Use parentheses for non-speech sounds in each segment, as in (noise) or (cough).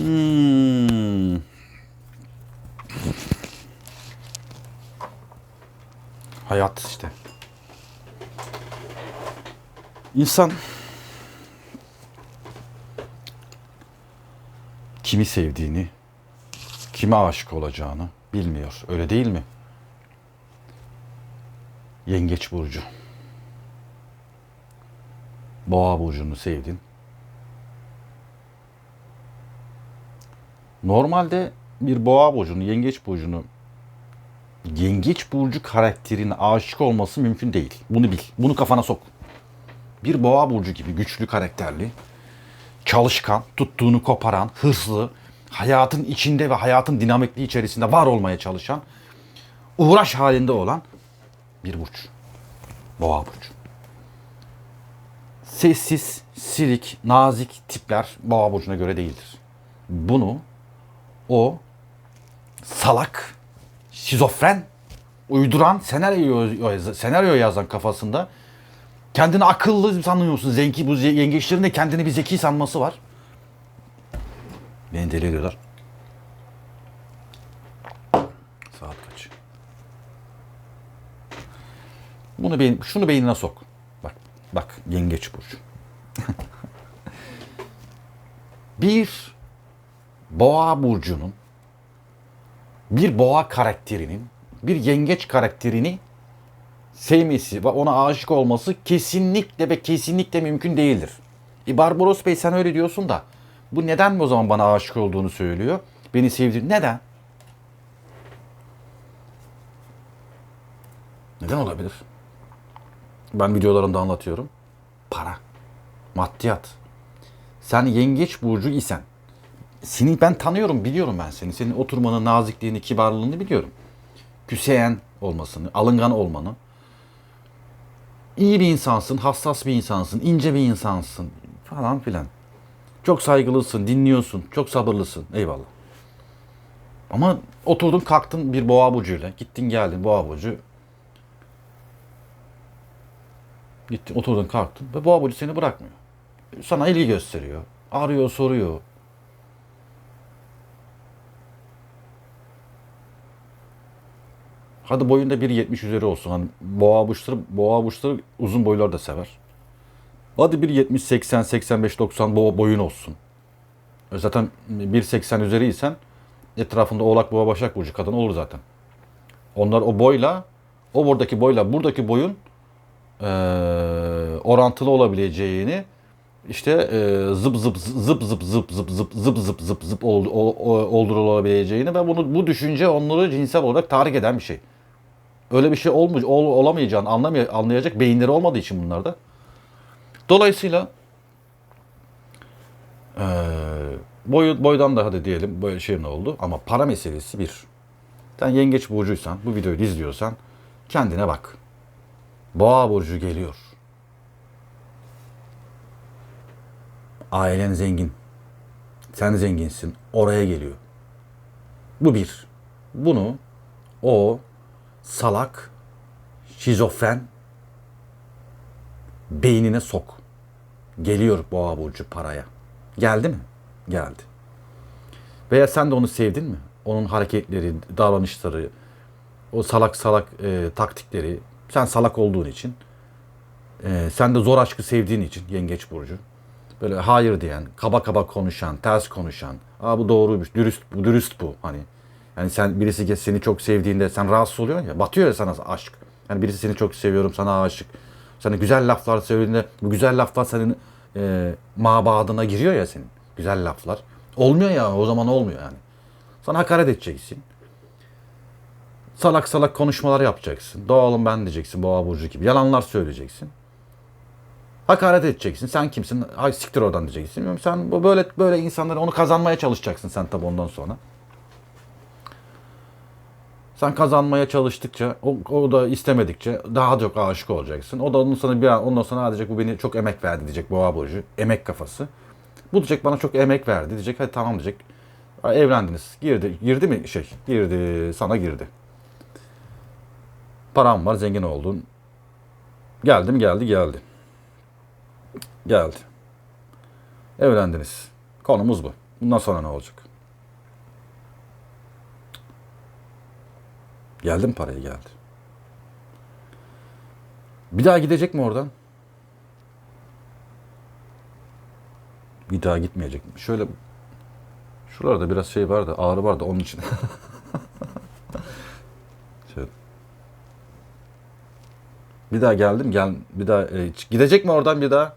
Hmm. Hayat işte. İnsan kimi sevdiğini, kime aşık olacağını bilmiyor. Öyle değil mi? Yengeç burcu. Boğa burcunu sevdin. Normalde bir boğa burcunu, yengeç burcunu yengeç burcu karakterine aşık olması mümkün değil. Bunu bil. Bunu kafana sok. Bir boğa burcu gibi güçlü karakterli, çalışkan, tuttuğunu koparan, hırslı, hayatın içinde ve hayatın dinamikliği içerisinde var olmaya çalışan, uğraş halinde olan bir burç. Boğa burcu. Sessiz, silik, nazik tipler boğa burcuna göre değildir. Bunu o salak, şizofren, uyduran, senaryo, senaryo yazan kafasında kendini akıllı sanıyorsun. Zenki bu yengeçlerin de kendini bir zeki sanması var. Beni deli ediyorlar. Saat kaç? Bunu beyin, şunu beynine sok. Bak, bak yengeç burcu. (laughs) bir boğa burcunun bir boğa karakterinin bir yengeç karakterini sevmesi ve ona aşık olması kesinlikle ve kesinlikle mümkün değildir. E Barbaros Bey sen öyle diyorsun da bu neden mi o zaman bana aşık olduğunu söylüyor? Beni sevdi. Neden? Neden olabilir? Ben videolarımda anlatıyorum. Para. Maddiyat. Sen yengeç burcu isen seni ben tanıyorum, biliyorum ben seni. Senin oturmanı, nazikliğini, kibarlığını biliyorum. Küseyen olmasını, alıngan olmanı. İyi bir insansın, hassas bir insansın, ince bir insansın falan filan. Çok saygılısın, dinliyorsun, çok sabırlısın. Eyvallah. Ama oturdun kalktın bir boğa burcuyla. Gittin geldin boğa burcu. Gittin oturdun kalktın ve boğa burcu seni bırakmıyor. Sana ilgi gösteriyor. Arıyor soruyor. Hadi boyunda 1.70 üzeri olsun. Hani boğa burçları, boğa burçları uzun boylar da sever. Hadi 1.70, 80, 85, 90 boğa boyun olsun. E Zaten 1.80 üzeriysen etrafında oğlak boğa başak burcu kadın olur zaten. Onlar o boyla, o buradaki boyla buradaki boyun eee, orantılı olabileceğini işte eee, zıp zıp zıp zıp zıp zıp zıp zıp zıp zıp zıp ol- ol- ol- oldurulabileceğini ve bunu bu düşünce onları cinsel olarak tahrik eden bir şey. Öyle bir şey olmay ol, olamayacağını anlamay anlayacak beyinleri olmadığı için bunlarda. Dolayısıyla eee boyu, boydan da hadi diyelim böyle şey ne oldu ama para meselesi bir. Sen yengeç burcuysan bu videoyu izliyorsan kendine bak. Boğa burcu geliyor. Ailen zengin. Sen zenginsin. Oraya geliyor. Bu bir. Bunu o salak, şizofren beynine sok. Geliyor boğa burcu paraya. Geldi mi? Geldi. Veya sen de onu sevdin mi? Onun hareketleri, davranışları, o salak salak e, taktikleri. Sen salak olduğun için. e, sen de zor aşkı sevdiğin için yengeç burcu. Böyle hayır diyen, kaba kaba konuşan, ters konuşan. Aa bu doğruymuş, dürüst bu, dürüst bu. Hani yani sen birisi seni çok sevdiğinde sen rahatsız oluyorsun ya. Batıyor ya sana aşk. Yani birisi seni çok seviyorum, sana aşık. Sana güzel laflar söylediğinde bu güzel laflar senin e, mabadına giriyor ya senin. Güzel laflar. Olmuyor ya o zaman olmuyor yani. Sana hakaret edeceksin. Salak salak konuşmalar yapacaksın. Doğalım ben diyeceksin boğa burcu gibi. Yalanlar söyleyeceksin. Hakaret edeceksin. Sen kimsin? Ay siktir oradan diyeceksin. Sen bu böyle böyle insanları onu kazanmaya çalışacaksın sen tabii ondan sonra. Sen kazanmaya çalıştıkça, o, o da istemedikçe daha çok aşık olacaksın. O da ondan sonra bir an, ondan sonra diyecek bu beni çok emek verdi diyecek boğa burcu. Emek kafası. Bu diyecek bana çok emek verdi diyecek. Hadi tamam diyecek. "Ha, Evlendiniz. Girdi. Girdi mi şey? Girdi. Sana girdi. Param var, zengin oldun. Geldim, geldi, geldi. Geldi. Evlendiniz. Konumuz bu. Bundan sonra ne olacak? Geldi mi paraya geldi. Bir daha gidecek mi oradan? Bir daha gitmeyecek mi? Şöyle şuralarda biraz şey var da ağrı var da onun için. (laughs) Bir daha geldim gel bir daha e, gidecek mi oradan bir daha?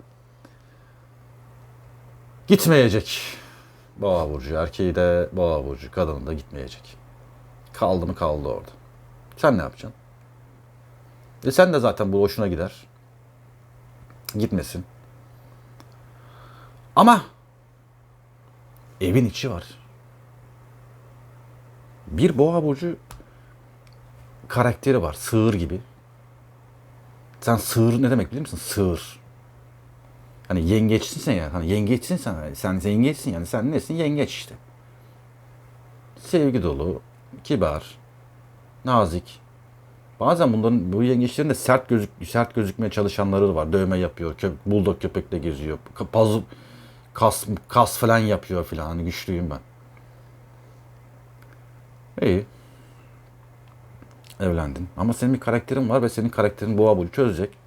Gitmeyecek. Boğa burcu erkeği de boğa burcu kadını da gitmeyecek. Kaldı mı kaldı orada. Sen ne yapacaksın? E sen de zaten bu hoşuna gider. Gitmesin. Ama evin içi var. Bir boğa burcu karakteri var. Sığır gibi. Sen sığır ne demek bilir misin? Sığır. Hani yengeçsin sen ya. Hani yengeçsin sen. Hani sen yengeçsin yani. Sen nesin? Yengeç işte. Sevgi dolu, kibar, nazik. Bazen bunların bu yengeçlerin de sert gözük sert gözükmeye çalışanları var. Dövme yapıyor, kö, bulldog köpekle geziyor. Puzzle, kas kas falan yapıyor filan. Hani güçlüyüm ben. İyi. Evlendin. Ama senin bir karakterin var ve senin karakterin boğa burcu çözecek.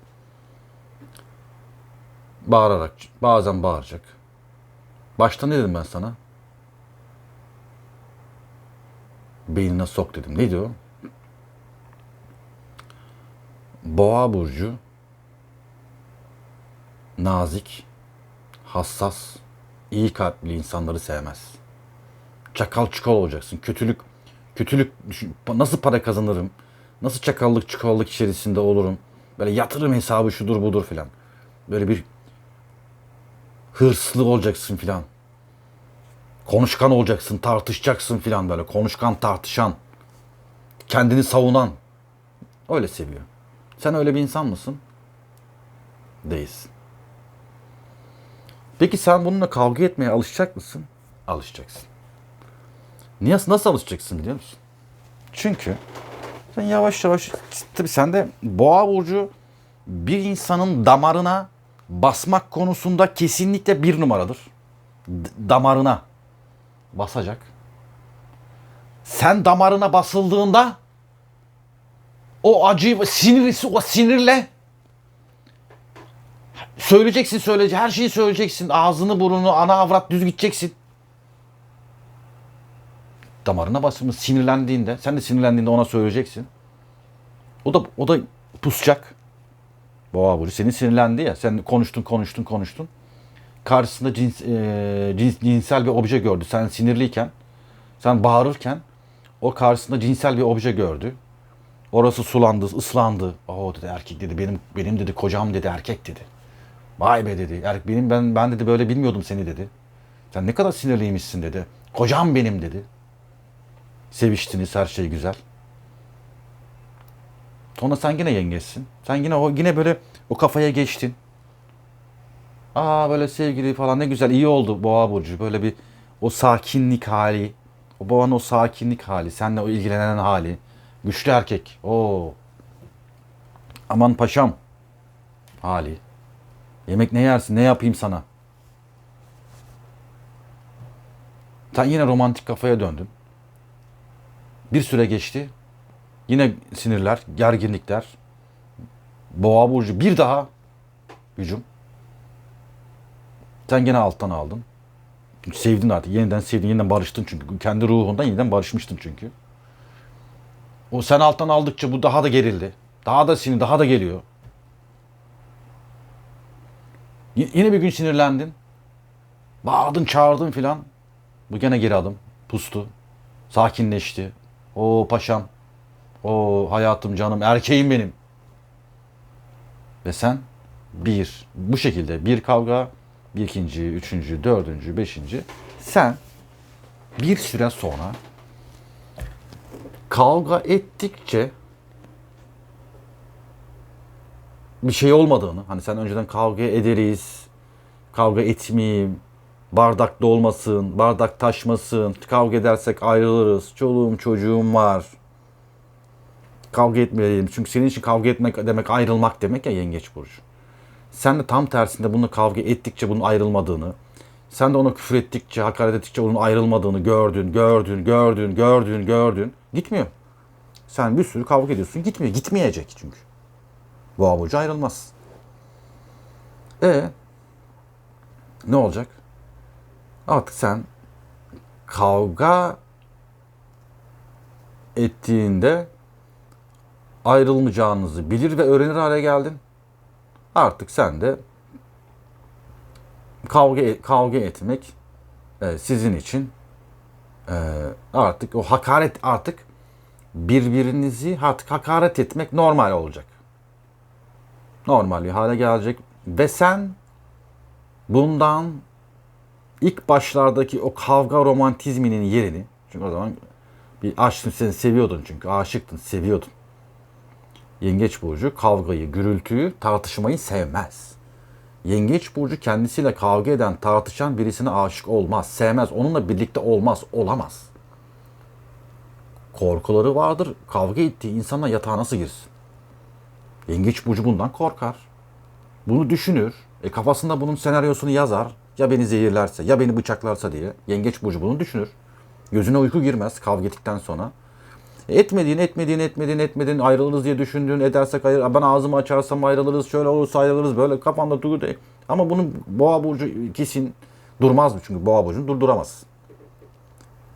Bağırarak, bazen bağıracak. Başta ne dedim ben sana? Beynine sok dedim. Ne diyor? Boğa burcu nazik, hassas, iyi kalpli insanları sevmez. Çakal çukal olacaksın. Kötülük kötülük düşün- nasıl para kazanırım? Nasıl çakallık çukallık içerisinde olurum? Böyle yatırım hesabı şudur budur filan. Böyle bir hırslı olacaksın filan. Konuşkan olacaksın, tartışacaksın filan böyle. Konuşkan, tartışan, kendini savunan. Öyle seviyor. Sen öyle bir insan mısın? Değilsin. Peki sen bununla kavga etmeye alışacak mısın? Alışacaksın. Niye, nasıl alışacaksın biliyor musun? Çünkü sen yavaş yavaş tabii sen de boğa burcu bir insanın damarına basmak konusunda kesinlikle bir numaradır. D- damarına basacak. Sen damarına basıldığında o acıyı sinirisi o sinirle söyleyeceksin söyleyeceksin her şeyi söyleyeceksin. Ağzını burnunu ana avrat düz gideceksin. Damarına basılmış sinirlendiğinde sen de sinirlendiğinde ona söyleyeceksin. O da o da pusacak. Boğa burcu senin sinirlendi ya sen konuştun konuştun konuştun. Karşısında cins, e, cins, cinsel bir obje gördü. Sen sinirliyken sen bağırırken o karşısında cinsel bir obje gördü Orası sulandı, ıslandı. Oo dedi erkek dedi. Benim benim dedi kocam dedi erkek dedi. Vay be dedi. Er, benim ben ben dedi böyle bilmiyordum seni dedi. Sen ne kadar sinirliymişsin dedi. Kocam benim dedi. Seviştiniz her şey güzel. Sonra sen yine yengeçsin. Sen yine o yine böyle o kafaya geçtin. Aa böyle sevgili falan ne güzel iyi oldu boğa burcu. Böyle bir o sakinlik hali. O boğanın o sakinlik hali. Seninle o ilgilenen hali. Güçlü erkek. Oo. Aman paşam. hali. Yemek ne yersin? Ne yapayım sana? Sen yine romantik kafaya döndün. Bir süre geçti. Yine sinirler, gerginlikler. Boğa burcu bir daha hücum. Sen gene alttan aldın. Sevdin artık. Yeniden sevdin. Yeniden barıştın çünkü. Kendi ruhundan yeniden barışmıştın çünkü. O sen alttan aldıkça bu daha da gerildi. Daha da sinir, daha da geliyor. Y- yine bir gün sinirlendin. Bağırdın, çağırdın filan. Bu gene geri adım. Pustu. Sakinleşti. O paşam. O hayatım, canım, erkeğim benim. Ve sen bir, bu şekilde bir kavga, bir ikinci, üçüncü, dördüncü, beşinci. Sen bir süre sonra kavga ettikçe bir şey olmadığını, hani sen önceden kavga ederiz, kavga etmeyeyim, bardakta olmasın, bardak taşmasın, kavga edersek ayrılırız, çoluğum çocuğum var. Kavga etmeyelim. Çünkü senin için kavga etmek demek ayrılmak demek ya yengeç burcu. Sen de tam tersinde bunu kavga ettikçe bunun ayrılmadığını, Sen de ona küfür ettikçe, hakaret ettikçe onun ayrılmadığını gördün, gördün, gördün, gördün, gördün. Gitmiyor. Sen bir sürü kavga ediyorsun. Gitmiyor. Gitmeyecek çünkü. Boğa burcu ayrılmaz. E ne olacak? Artık sen kavga ettiğinde ayrılmayacağınızı bilir ve öğrenir hale geldin. Artık sen de kavga e, kavga etmek e, sizin için e, artık o hakaret artık birbirinizi artık hakaret etmek normal olacak. Normal bir hale gelecek ve sen bundan ilk başlardaki o kavga romantizminin yerini çünkü o zaman bir aşkın seni seviyordun çünkü aşıktın seviyordun. Yengeç burcu kavgayı, gürültüyü, tartışmayı sevmez. Yengeç burcu kendisiyle kavga eden, tartışan birisine aşık olmaz, sevmez. Onunla birlikte olmaz, olamaz. Korkuları vardır. Kavga ettiği insanla yatağa nasıl girsin? Yengeç burcu bundan korkar. Bunu düşünür. E kafasında bunun senaryosunu yazar. Ya beni zehirlerse, ya beni bıçaklarsa diye. Yengeç burcu bunu düşünür. Gözüne uyku girmez kavga ettikten sonra. Etmediğin, etmediğin, etmediğin, etmediğin ayrılırız diye düşündüğün edersek hayır. Ben ağzımı açarsam ayrılırız, şöyle olursa ayrılırız. Böyle kafanda duygu değil. Ama bunun boğa burcu kesin durmaz mı? Çünkü boğa burcunu durduramaz.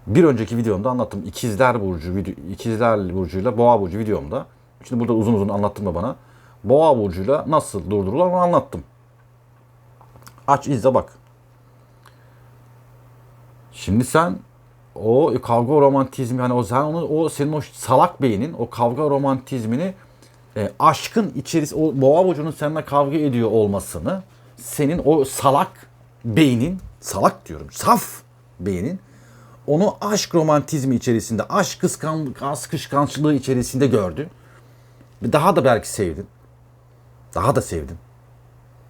Bir önceki videomda anlattım. İkizler burcu, ikizler burcuyla boğa burcu videomda. Şimdi burada uzun uzun anlattım da bana. Boğa burcuyla nasıl durdurulur onu anlattım. Aç izle bak. Şimdi sen o kavga romantizmi hani o sen onu o senin o salak beynin o kavga romantizmini e, aşkın içerisi o boğa burcunun seninle kavga ediyor olmasını senin o salak beynin salak diyorum saf beynin onu aşk romantizmi içerisinde aşk kıskan aşk kıskançlığı içerisinde gördü. Ve Daha da belki sevdin. Daha da sevdin.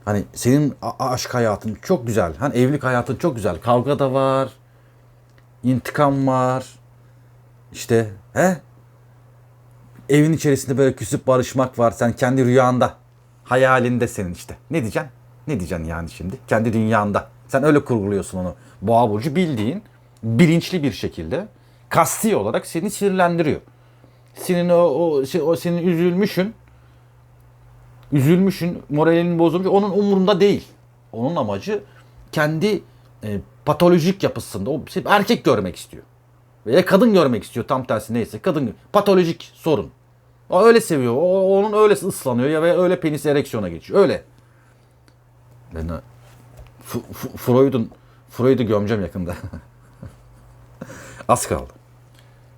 Hani senin aşk hayatın çok güzel. Hani evlilik hayatın çok güzel. Kavga da var. İntikam var. İşte he? Evin içerisinde böyle küsüp barışmak var. Sen kendi rüyanda. Hayalinde senin işte. Ne diyeceksin? Ne diyeceksin yani şimdi? Kendi dünyanda. Sen öyle kurguluyorsun onu. Boğa burcu bildiğin bilinçli bir şekilde kasti olarak seni sinirlendiriyor. Senin o, o, o senin üzülmüşün üzülmüşün, moralinin bozulmuş. Onun umurunda değil. Onun amacı kendi e, patolojik yapısında o şey, erkek görmek istiyor. Veya kadın görmek istiyor tam tersi neyse. Kadın patolojik sorun. O öyle seviyor. O, onun öyle ıslanıyor ya ve öyle penis ereksiyona geçiyor. Öyle. F- Freud'un Freud'u gömeceğim yakında. (laughs) Az kaldı.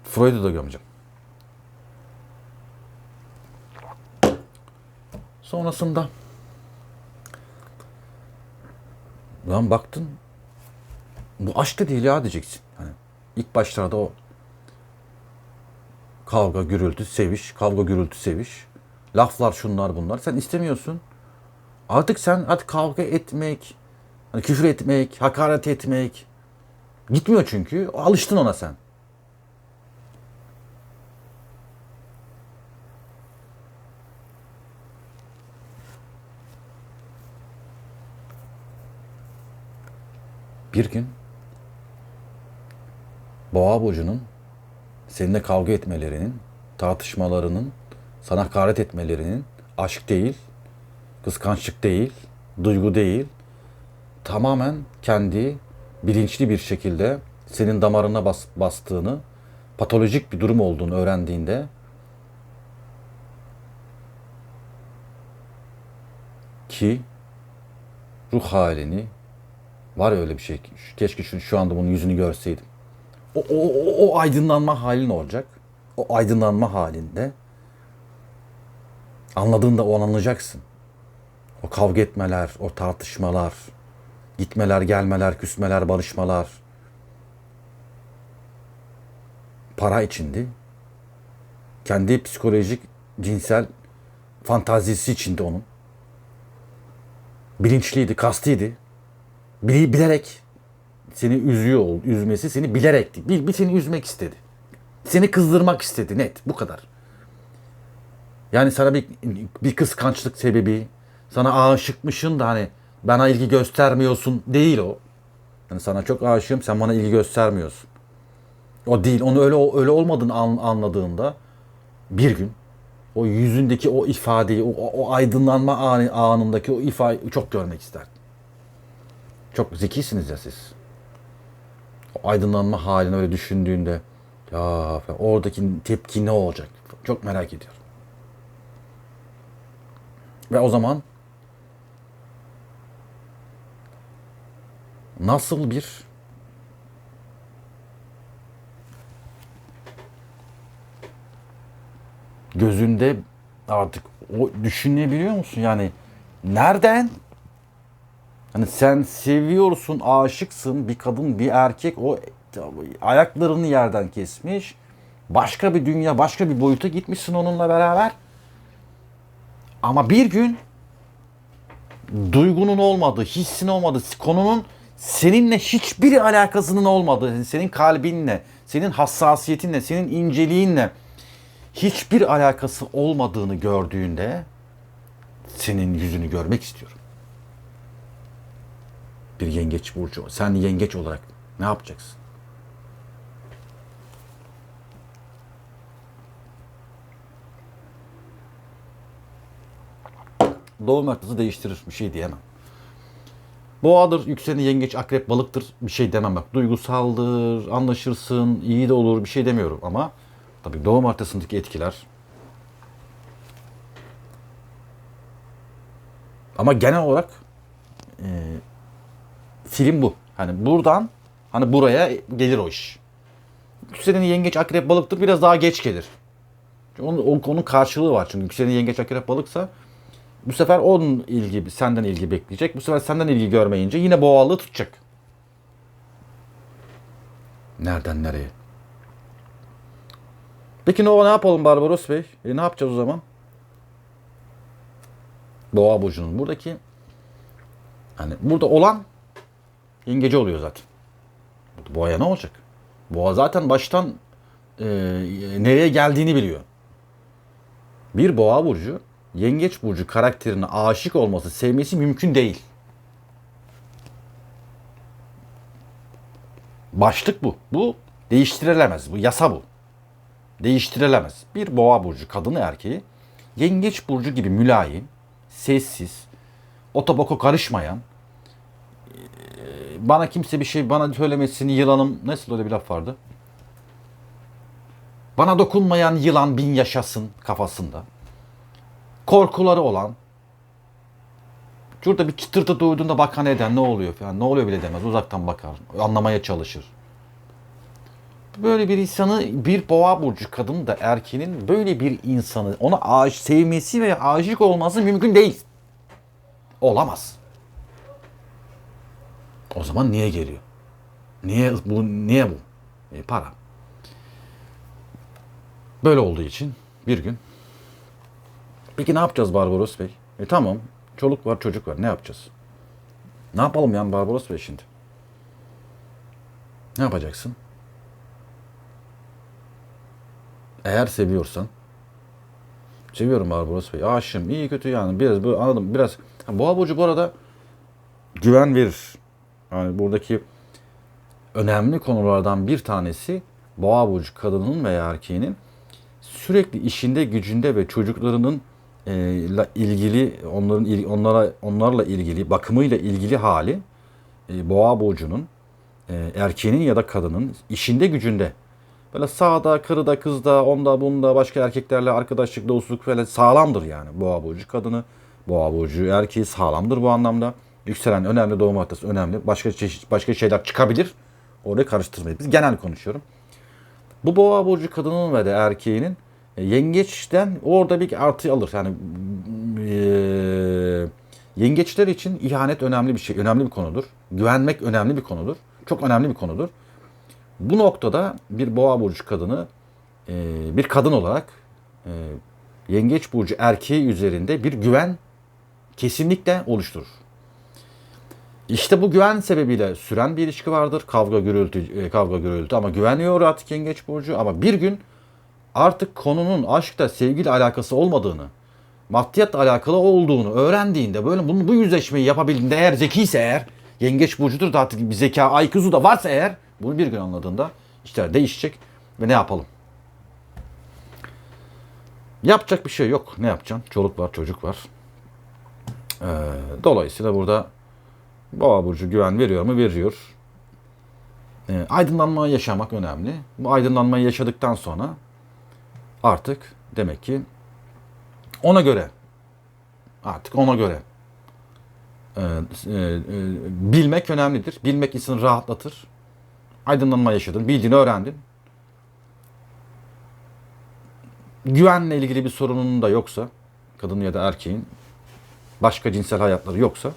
Freud'u da gömeceğim. Sonrasında lan baktın bu aşk da değil ya diyeceksin. Hani ilk başlarda o kavga, gürültü, seviş, kavga, gürültü, seviş. Laflar şunlar bunlar. Sen istemiyorsun. Artık sen artık kavga etmek, hani küfür etmek, hakaret etmek gitmiyor çünkü. Alıştın ona sen. Bir gün Boğa burcunun seninle kavga etmelerinin, tartışmalarının, sana hakaret etmelerinin aşk değil, kıskançlık değil, duygu değil, tamamen kendi bilinçli bir şekilde senin damarına bas, bastığını, patolojik bir durum olduğunu öğrendiğinde ki ruh halini var ya öyle bir şey. Keşke şu, şu anda bunun yüzünü görseydim. O, o, o, aydınlanma halin olacak. O aydınlanma halinde anladığında o an anlayacaksın. O kavga etmeler, o tartışmalar, gitmeler, gelmeler, küsmeler, barışmalar. Para içindi. Kendi psikolojik, cinsel fantazisi içinde onun. Bilinçliydi, kastiydi. Bili- bilerek seni üzüyor, üzmesi seni bilerek, bir, bir seni üzmek istedi. Seni kızdırmak istedi net bu kadar. Yani sana bir bir kıskançlık sebebi, sana aşıkmışın da hani bana ilgi göstermiyorsun değil o. Hani sana çok aşığım sen bana ilgi göstermiyorsun. O değil. Onu öyle öyle olmadığını an- anladığında bir gün o yüzündeki o ifadeyi, o, o aydınlanma anı, anındaki o ifadeyi çok görmek isterdim. Çok zekisiniz ya siz. Aydınlanma halini öyle düşündüğünde ya oradaki tepki ne olacak? Çok merak ediyorum. Ve o zaman nasıl bir gözünde artık o düşünebiliyor musun? Yani nereden? Hani sen seviyorsun, aşıksın bir kadın, bir erkek o ayaklarını yerden kesmiş. Başka bir dünya, başka bir boyuta gitmişsin onunla beraber. Ama bir gün duygunun olmadığı, hissin olmadığı, konunun seninle hiçbir alakasının olmadığı, senin kalbinle, senin hassasiyetinle, senin inceliğinle hiçbir alakası olmadığını gördüğünde senin yüzünü görmek istiyorum. Bir yengeç burcu. Sen yengeç olarak ne yapacaksın? Doğum haritası değiştirir. Bir şey diyemem. Boğadır, yükselen yengeç, akrep, balıktır. Bir şey demem bak. Duygusaldır, anlaşırsın, iyi de olur bir şey demiyorum ama tabii doğum haritasındaki etkiler ama genel olarak e, film bu. Hani buradan hani buraya gelir o iş. Yükselen yengeç, akrep, balıktır biraz daha geç gelir. Onun, onun karşılığı var. Çünkü yükselen yengeç, akrep, balıksa bu sefer onun ilgi, senden ilgi bekleyecek. Bu sefer senden ilgi görmeyince yine boğalığı tutacak. Nereden nereye? Peki Nova ne yapalım Barbaros Bey? E, ne yapacağız o zaman? Boğa burcunun buradaki hani burada olan yengeci oluyor zaten. Boğaya ne olacak? Boğa zaten baştan e, nereye geldiğini biliyor. Bir boğa burcu yengeç burcu karakterine aşık olması, sevmesi mümkün değil. Başlık bu. Bu değiştirilemez. Bu yasa bu. Değiştirilemez. Bir boğa burcu kadını erkeği yengeç burcu gibi mülayim, sessiz, otoboko karışmayan, e, bana kimse bir şey bana söylemesini yılanım nasıl öyle bir laf vardı? Bana dokunmayan yılan bin yaşasın kafasında korkuları olan şurada bir çıtırtı duyduğunda bakan eden ne oluyor falan ne oluyor bile demez uzaktan bakar anlamaya çalışır. Böyle bir insanı bir boğa burcu kadın da erkeğinin böyle bir insanı ona aşık sevmesi ve aşık olması mümkün değil. Olamaz. O zaman niye geliyor? Niye bu niye bu? E, para. Böyle olduğu için bir gün Peki ne yapacağız Barbaros Bey? E tamam. Çoluk var, çocuk var. Ne yapacağız? Ne yapalım yani Barbaros Bey şimdi? Ne yapacaksın? Eğer seviyorsan Seviyorum Barbaros Bey. Aşığım. iyi kötü yani. Biraz böyle anladım. Biraz. Boğa burcu bu arada güven verir. Yani buradaki önemli konulardan bir tanesi Boğa burcu kadının veya erkeğinin sürekli işinde, gücünde ve çocuklarının e, la ilgili onların onlara onlarla ilgili bakımıyla ilgili hali e, boğa burcunun e, erkeğinin ya da kadının işinde gücünde böyle sağda, kırıda, kızda, onda, bunda başka erkeklerle arkadaşlık, dostluk falan sağlamdır yani boğa burcu kadını. Boğa burcu erkeği sağlamdır bu anlamda. Yükselen önemli, doğum haritası önemli. Başka çeşit başka şeyler çıkabilir. Orayı karıştırmayız. Biz genel konuşuyorum. Bu boğa burcu kadının ve de erkeğinin e, yengeçten orada bir artı alır. Yani e, yengeçler için ihanet önemli bir şey, önemli bir konudur. Güvenmek önemli bir konudur. Çok önemli bir konudur. Bu noktada bir boğa burcu kadını e, bir kadın olarak e, yengeç burcu erkeği üzerinde bir güven kesinlikle oluşturur. İşte bu güven sebebiyle süren bir ilişki vardır. Kavga gürültü, e, kavga gürültü ama güveniyor artık yengeç burcu ama bir gün artık konunun aşkta sevgiyle alakası olmadığını, maddiyatla alakalı olduğunu öğrendiğinde böyle bunu bu yüzleşmeyi yapabildiğinde eğer zekiyse eğer Yengeç burcudur da artık bir zeka IQ'su da varsa eğer bunu bir gün anladığında işler değişecek ve ne yapalım? Yapacak bir şey yok. Ne yapacaksın? Çoluk var, çocuk var. Ee, dolayısıyla burada Boğa burcu güven veriyor mu? Veriyor. Ee, aydınlanmayı yaşamak önemli. Bu aydınlanmayı yaşadıktan sonra artık demek ki ona göre artık ona göre e, e, e, bilmek önemlidir. Bilmek insanı rahatlatır. Aydınlanma yaşadın, bildiğini öğrendin. Güvenle ilgili bir sorunun da yoksa, kadın ya da erkeğin başka cinsel hayatları yoksa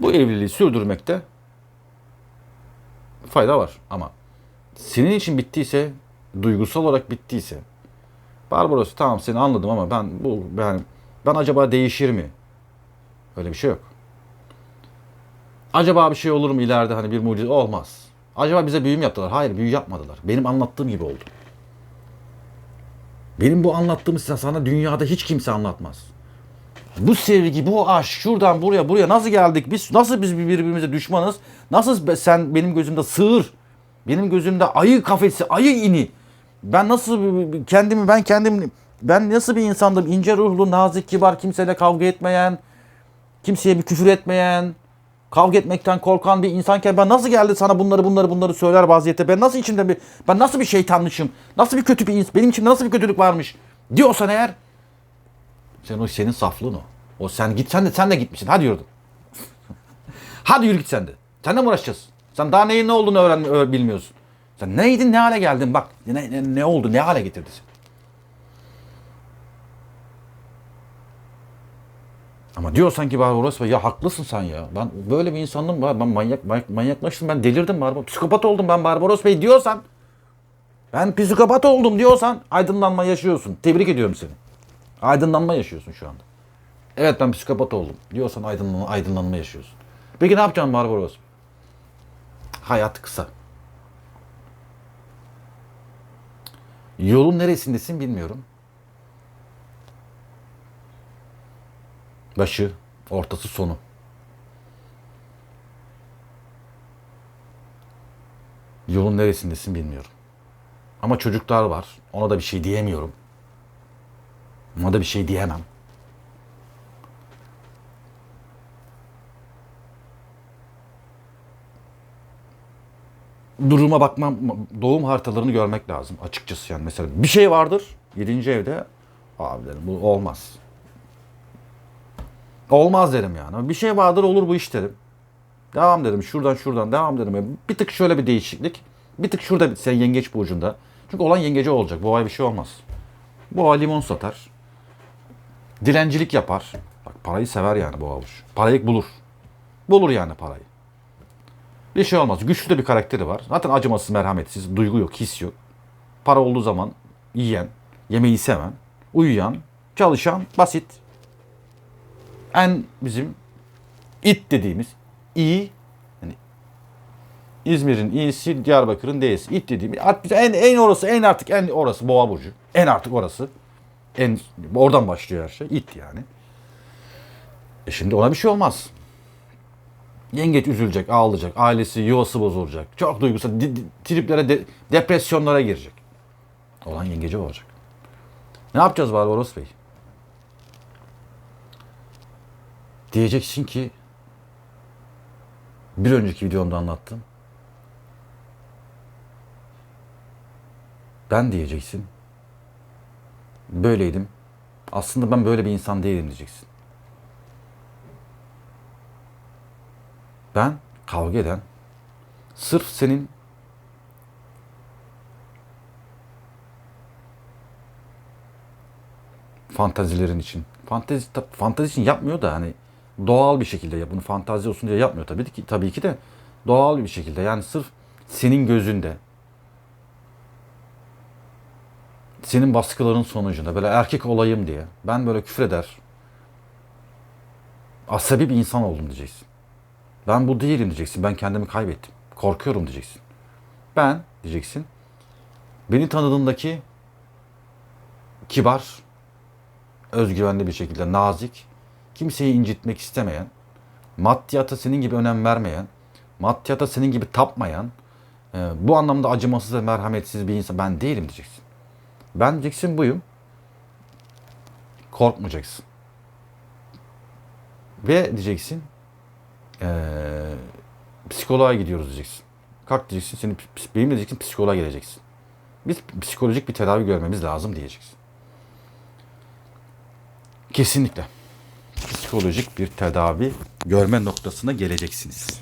bu evliliği sürdürmekte fayda var. Ama senin için bittiyse, duygusal olarak bittiyse, Barbaros tamam seni anladım ama ben bu ben ben acaba değişir mi? Öyle bir şey yok. Acaba bir şey olur mu ileride hani bir mucize olmaz. Acaba bize büyü mü yaptılar? Hayır büyü yapmadılar. Benim anlattığım gibi oldu. Benim bu anlattığımı sana dünyada hiç kimse anlatmaz. Bu sevgi, bu aşk şuradan buraya buraya nasıl geldik? Biz nasıl biz birbirimize düşmanız? Nasıl sen benim gözümde sığır, benim gözümde ayı kafesi, ayı ini. Ben nasıl kendimi ben kendim ben nasıl bir insandım? İnce ruhlu, nazik, kibar, kimseyle kavga etmeyen, kimseye bir küfür etmeyen, kavga etmekten korkan bir insanken ben nasıl geldi sana bunları bunları bunları söyler vaziyette? Ben nasıl içimde bir ben nasıl bir şeytanmışım? Nasıl bir kötü bir insan? Benim içimde nasıl bir kötülük varmış? Diyorsan eğer sen o senin saflığın o. O sen git sen de sen de gitmişsin. Hadi yürü. (laughs) Hadi yürü git sen de. Seninle mi uğraşacağız? Sen daha neyin ne olduğunu öğren ö- bilmiyorsun. Sen neydin ne hale geldin bak. Ne, ne, ne oldu ne hale getirdi seni. Ama diyorsan ki Barbaros Bey ya haklısın sen ya. Ben böyle bir insandım. Ben manyak, manyak manyaklaştım. Ben delirdim Barbaros. Psikopat oldum ben Barbaros Bey diyorsan. Ben psikopat oldum diyorsan aydınlanma yaşıyorsun. Tebrik ediyorum seni. Aydınlanma yaşıyorsun şu anda. Evet ben psikopat oldum diyorsan aydınlanma, aydınlanma yaşıyorsun. Peki ne yapacaksın Barbaros? Hayat kısa. Yolun neresindesin bilmiyorum. Başı, ortası, sonu. Yolun neresindesin bilmiyorum. Ama çocuklar var. Ona da bir şey diyemiyorum. Ona da bir şey diyemem. Duruma bakmam, doğum haritalarını görmek lazım açıkçası yani. Mesela bir şey vardır 7. evde. Abi derim bu olmaz. Olmaz derim yani. Bir şey vardır olur bu iş derim. Devam dedim şuradan şuradan devam dedim. Bir tık şöyle bir değişiklik. Bir tık şurada sen yengeç burcunda. Çünkü olan yengeci olacak. Bu ay bir şey olmaz. Bu ay limon satar. Dilencilik yapar. Bak parayı sever yani bu avuç. Parayı bulur. Bulur yani parayı. Bir şey olmaz. Güçlü de bir karakteri var. Zaten acımasız, merhametsiz, duygu yok, his yok. Para olduğu zaman yiyen, yemeği seven, uyuyan, çalışan, basit. En bizim it dediğimiz iyi yani İzmir'in iyisi, Diyarbakır'ın D'si. İt dediğimiz en en orası, en artık en orası Boğa burcu. En artık orası. En oradan başlıyor her şey. İt yani. E şimdi ona bir şey olmaz. Yengeç üzülecek, ağlayacak, ailesi, yuvası bozulacak. Çok duygusal, di- di- triplere, de- depresyonlara girecek. Olan yengeci olacak. Ne yapacağız Barbaros Bey? Diyeceksin ki bir önceki videomda anlattım. Ben diyeceksin. Böyleydim. Aslında ben böyle bir insan değilim diyeceksin. Ben kavga eden sırf senin fantazilerin için. Fantezi, fantezi için yapmıyor da hani doğal bir şekilde ya bunu fantazi olsun diye yapmıyor tabii ki tabii ki de doğal bir şekilde yani sırf senin gözünde senin baskıların sonucunda böyle erkek olayım diye ben böyle küfreder asabi bir insan oldum diyeceksin. Ben bu değilim diyeceksin. Ben kendimi kaybettim. Korkuyorum diyeceksin. Ben diyeceksin. Beni tanıdığındaki kibar, özgüvenli bir şekilde nazik, kimseyi incitmek istemeyen, maddiyata senin gibi önem vermeyen, maddiyata senin gibi tapmayan, e, bu anlamda acımasız ve merhametsiz bir insan ben değilim diyeceksin. Ben diyeceksin buyum. Korkmayacaksın. Ve diyeceksin eee psikoloğa gidiyoruz diyeceksin. Kalk diyeceksin, seni, benimle diyeceksin psikoloğa geleceksin. Biz psikolojik bir tedavi görmemiz lazım diyeceksin. Kesinlikle. Psikolojik bir tedavi görme noktasına geleceksiniz.